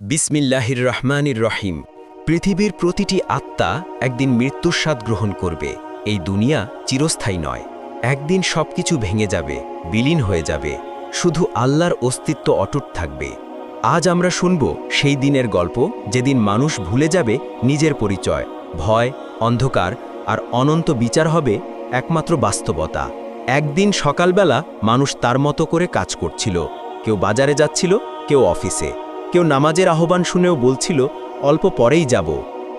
বিসমিল্লাহির রহমানির রহিম পৃথিবীর প্রতিটি আত্মা একদিন মৃত্যুর স্বাদ গ্রহণ করবে। এই দুনিয়া চিরস্থায়ী নয়। একদিন সবকিছু ভেঙে যাবে, বিলীন হয়ে যাবে। শুধু আল্লাহর অস্তিত্ব অটুট থাকবে। আজ আমরা শুনব সেই দিনের গল্প যেদিন মানুষ ভুলে যাবে নিজের পরিচয়, ভয়, অন্ধকার আর অনন্ত বিচার হবে একমাত্র বাস্তবতা। একদিন সকালবেলা মানুষ তার মতো করে কাজ করছিল। কেউ বাজারে যাচ্ছিল, কেউ অফিসে। কেউ নামাজের আহ্বান শুনেও বলছিল, অল্প পরেই যাব।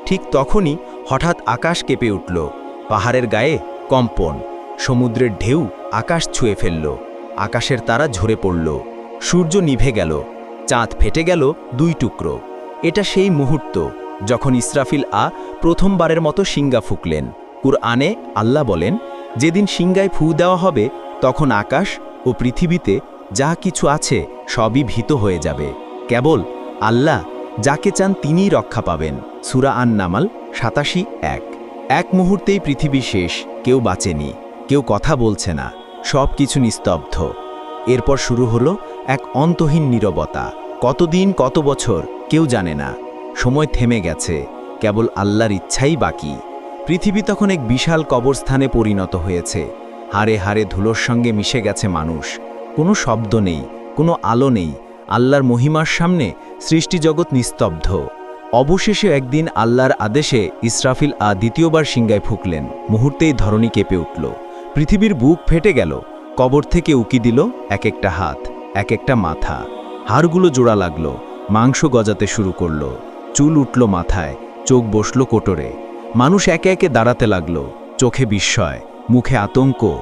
ঠিক তখনই হঠাৎ আকাশ কেঁপে উঠল। পাহাড়ের গায়ে কম্পন, সমুদ্রের ঢেউ আকাশ ছুঁয়ে ফেলল। আকাশের তারা ঝরে পড়ল। সূর্য নিভে গেল। চাঁদ ফেটে গেল দুই টুকরো। এটা সেই মুহূর্ত যখন ইসরাফিল আ প্রথমবারের মতো সিঙ্গা ফুকলেন। কুরআনে আল্লাহ বলেন, যেদিন সিঙ্গায় ফু দেওয়া হবে, তখন আকাশ ও পৃথিবীতে যা কিছু আছে সবই ভীত হয়ে যাবে। কেবল আল্লাহ যাকে চান তিনিই রক্ষা পাবেন। সুরা আন নামাল সাতাশি এক। এক মুহূর্তেই পৃথিবী শেষ, কেউ বাঁচেনি, কেউ কথা বলছে না সব কিছু নিস্তব্ধ। এরপর শুরু হলো এক অন্তহীন নীরবতা। কতদিন, কত বছর, কেউ জানে না। সময় থেমে গেছে, কেবল আল্লাহর ইচ্ছাই বাকি। পৃথিবী তখন এক বিশাল কবরস্থানে পরিণত হয়েছে। হারে হারে ধুলোর সঙ্গে মিশে গেছে মানুষ। কোনো শব্দ নেই, কোনো আলো নেই আল্লাহর মহিমার সামনে সৃষ্টিজগৎ নিস্তব্ধ। অবশেষে একদিন আল্লাহর আদেশে ইসরাফিল আ দ্বিতীয়বার সিংগায় ফুকলেন। মুহূর্তেই ধরণী কেঁপে উঠল। পৃথিবীর বুক ফেটে গেল। কবর থেকে উকি দিল এক একটা হাত, এক একটা মাথা। হাড়গুলো জোড়া লাগল। মাংস গজাতে শুরু করল। চুল উঠল মাথায়, চোখ বসল কোটরে। মানুষ একে একে দাঁড়াতে লাগল। চোখে বিস্ময়, মুখে আতঙ্ক।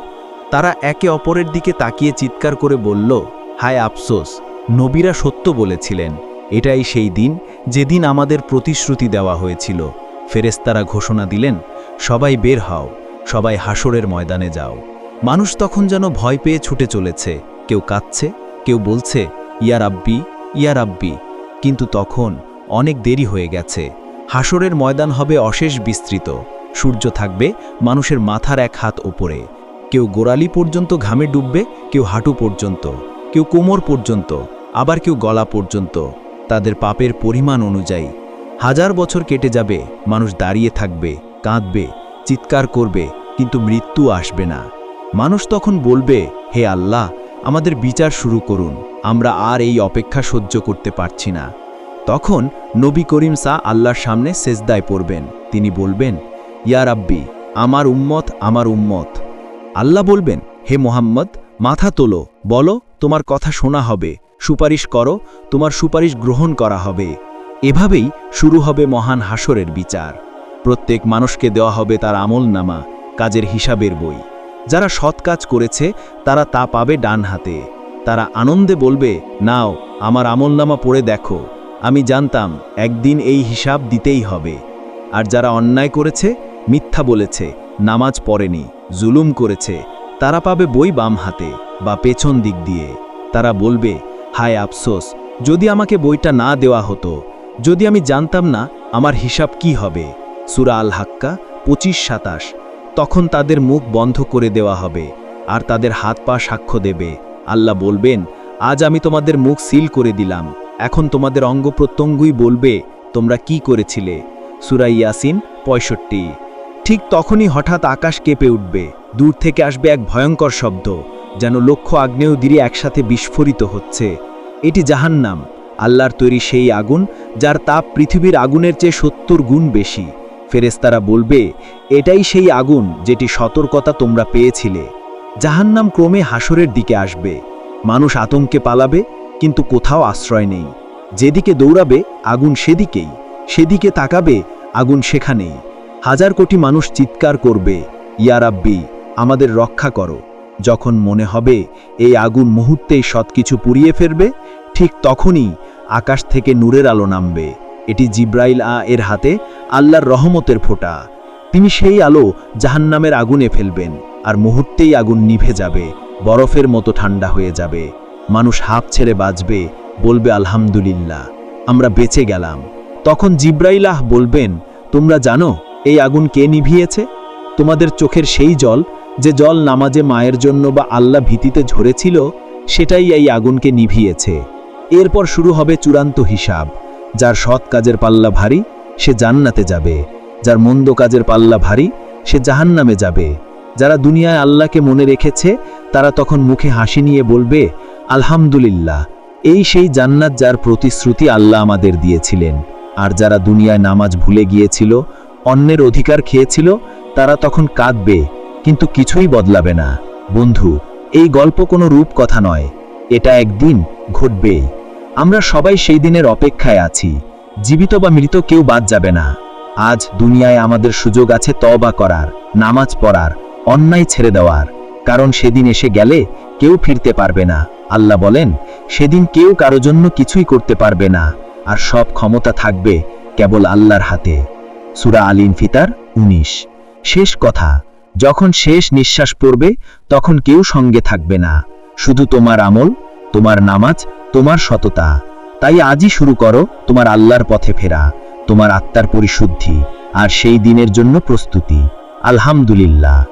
তারা একে অপরের দিকে তাকিয়ে চিৎকার করে বলল, হায় আফসোস নবীরা সত্য বলেছিলেন, এটাই সেই দিন যেদিন আমাদের প্রতিশ্রুতি দেওয়া হয়েছিল। ফেরেস্তারা ঘোষণা দিলেন, সবাই বের হও, সবাই হাসরের ময়দানে যাও। মানুষ তখন যেন ভয় পেয়ে ছুটে চলেছে, কেউ কাঁদছে, কেউ বলছে, ইয়া রাব্বি ইয়া রাব্বি। কিন্তু তখন অনেক দেরি হয়ে গেছে হাসরের ময়দান হবে অশেষ বিস্তৃত, সূর্য থাকবে মানুষের মাথার এক হাত ওপরে। কেউ গোড়ালি পর্যন্ত ঘামে ডুববে, কেউ হাঁটু পর্যন্ত, কেউ কোমর পর্যন্ত। আবার কেউ গলা পর্যন্ত, তাদের পাপের পরিমাণ অনুযায়ী। হাজার বছর কেটে যাবে, মানুষ দাঁড়িয়ে থাকবে, কাঁদবে, চিৎকার করবে, কিন্তু মৃত্যু আসবে না। মানুষ তখন বলবে, হে আল্লাহ, আমাদের বিচার শুরু করুন, আমরা আর এই অপেক্ষা সহ্য করতে পারছি না। তখন নবী করিম সা আল্লাহর সামনে সেজদায় পড়বেন। তিনি বলবেন, ইয়া রাব্বি, আমার উম্মত আমার উম্মত। আল্লাহ বলবেন, হে মোহাম্মদ, মাথা তোলো, বলো, তোমার কথা শোনা হবে। সুপারিশ করো, তোমার সুপারিশ গ্রহণ করা হবে। এভাবেই শুরু হবে মহান হাসরের বিচার। প্রত্যেক মানুষকে দেওয়া হবে তার আমল নামা কাজের হিসাবের বই। যারা সৎ কাজ করেছে, তারা তা পাবে ডান হাতে। তারা আনন্দে বলবে, নাও, আমার আমলনামা পড়ে দেখো। আমি জানতাম, একদিন এই হিসাব দিতেই হবে। আর যারা অন্যায় করেছে, মিথ্যা বলেছে, নামাজ পড়েনি, জুলুম করেছে, তারা পাবে বই বাম হাতে বা পেছন দিক দিয়ে। তারা বলবে হায় আফসোস, যদি আমাকে বইটা না দেওয়া হতো, যদি আমি জানতাম না আমার হিসাব কি হবে। সুরা আল হাক্কা পঁচিশ সাতাশ, তখন তাদের মুখ বন্ধ করে দেওয়া হবে, আর তাদের হাত পা সাক্ষ্য দেবে। আল্লাহ বলবেন, আজ আমি তোমাদের মুখ সিল করে দিলাম, এখন তোমাদের অঙ্গ প্রত্যঙ্গই বলবে, তোমরা কি করেছিলে? সুরা ইয়াসিন পঁয়ষট্টি। ঠিক তখনই হঠাৎ আকাশ কেঁপে উঠবে, দূর থেকে আসবে এক ভয়ঙ্কর শব্দ। যেন লক্ষ্য আগ্নেয়গিরি একসাথে বিস্ফোরিত হচ্ছে। এটি জাহান্নাম, আল্লাহর তৈরি সেই আগুন, যার তাপ পৃথিবীর আগুনের চেয়ে সত্তর গুণ বেশি। ফেরেস্তারা বলবে, এটাই সেই আগুন যেটি সতর্কতা তোমরা পেয়েছিলে। জাহান্নাম ক্রমে হাসরের দিকে আসবে। মানুষ আতঙ্কে পালাবে, কিন্তু কোথাও আশ্রয় নেই। যেদিকে দৌড়াবে, আগুন সেদিকেই। সেদিকে তাকাবে, আগুন সেখানেই। হাজার কোটি মানুষ চিৎকার করবে, ইয়া রাব্বি, আমাদের রক্ষা করো। যখন মনে হবে এই আগুন মুহূর্তেই সৎকিছু পুড়িয়ে ফেলবে, ঠিক তখনই আকাশ থেকে নূরের আলো নামবে। এটি জিব্রাইল আ এর হাতে আল্লাহর রহমতের ফোঁটা। তিনি সেই আলো জাহান্নামের আগুনে ফেলবেন, আর মুহূর্তেই আগুন নিভে যাবে, বরফের মতো ঠান্ডা হয়ে যাবে। মানুষ হাফ ছেড়ে বাঁচবে, বলবে আলহামদুলিল্লাহ, আমরা বেঁচে গেলাম। তখন জিব্রাইলাহ বলবেন, তোমরা জানো এই আগুন কে নিভিয়েছে? তোমাদের চোখের সেই জল যে জল নামাজে মায়ের জন্য বা আল্লাহ ভীতিতে ঝরেছিল, সেটাই এই আগুনকে নিভিয়েছে। এরপর শুরু হবে চূড়ান্ত হিসাব। যার সৎ কাজের পাল্লা ভারী, সে জান্নাতে যাবে। যার মন্দ কাজের পাল্লা ভারী, সে জাহান্নামে যাবে। যারা দুনিয়ায় আল্লাহকে মনে রেখেছে, তারা তখন মুখে হাসি নিয়ে বলবে, আলহামদুলিল্লাহ, এই সেই জান্নাত যার প্রতিশ্রুতি আল্লাহ আমাদের দিয়েছিলেন। আর যারা দুনিয়ায় নামাজ ভুলে গিয়েছিল, অন্যের অধিকার খেয়েছিল, তারা তখন কাঁদবে কিন্তু কিছুই বদলাবে না। বন্ধু, এই গল্প কোনো রূপ কথা নয়। এটা একদিন ঘটবেই। আমরা সবাই সেই দিনের অপেক্ষায় আছি। জীবিত বা মৃত কেউ বাদ যাবে না। আজ দুনিয়ায় আমাদের সুযোগ আছে তওবা করার, নামাজ পড়ার, অন্যায় ছেড়ে দেওয়ার। কারণ সেদিন এসে গেলে কেউ ফিরতে পারবে না। আল্লাহ বলেন, সেদিন কেউ কারও জন্য কিছুই করতে পারবে না। আর সব ক্ষমতা থাকবে কেবল আল্লাহর হাতে। সুরা আল ইনফিতার উনিশ। শেষ কথা। যখন শেষ নিঃশ্বাস পড়বে, তখন কেউ সঙ্গে থাকবে না। শুধু তোমার আমল, তোমার নামাজ, তোমার সততা। তাই আজই শুরু করো তোমার আল্লাহর পথে ফেরা, তোমার আত্মার পরিশুদ্ধি, আর সেই দিনের জন্য প্রস্তুতি। আলহামদুলিল্লাহ।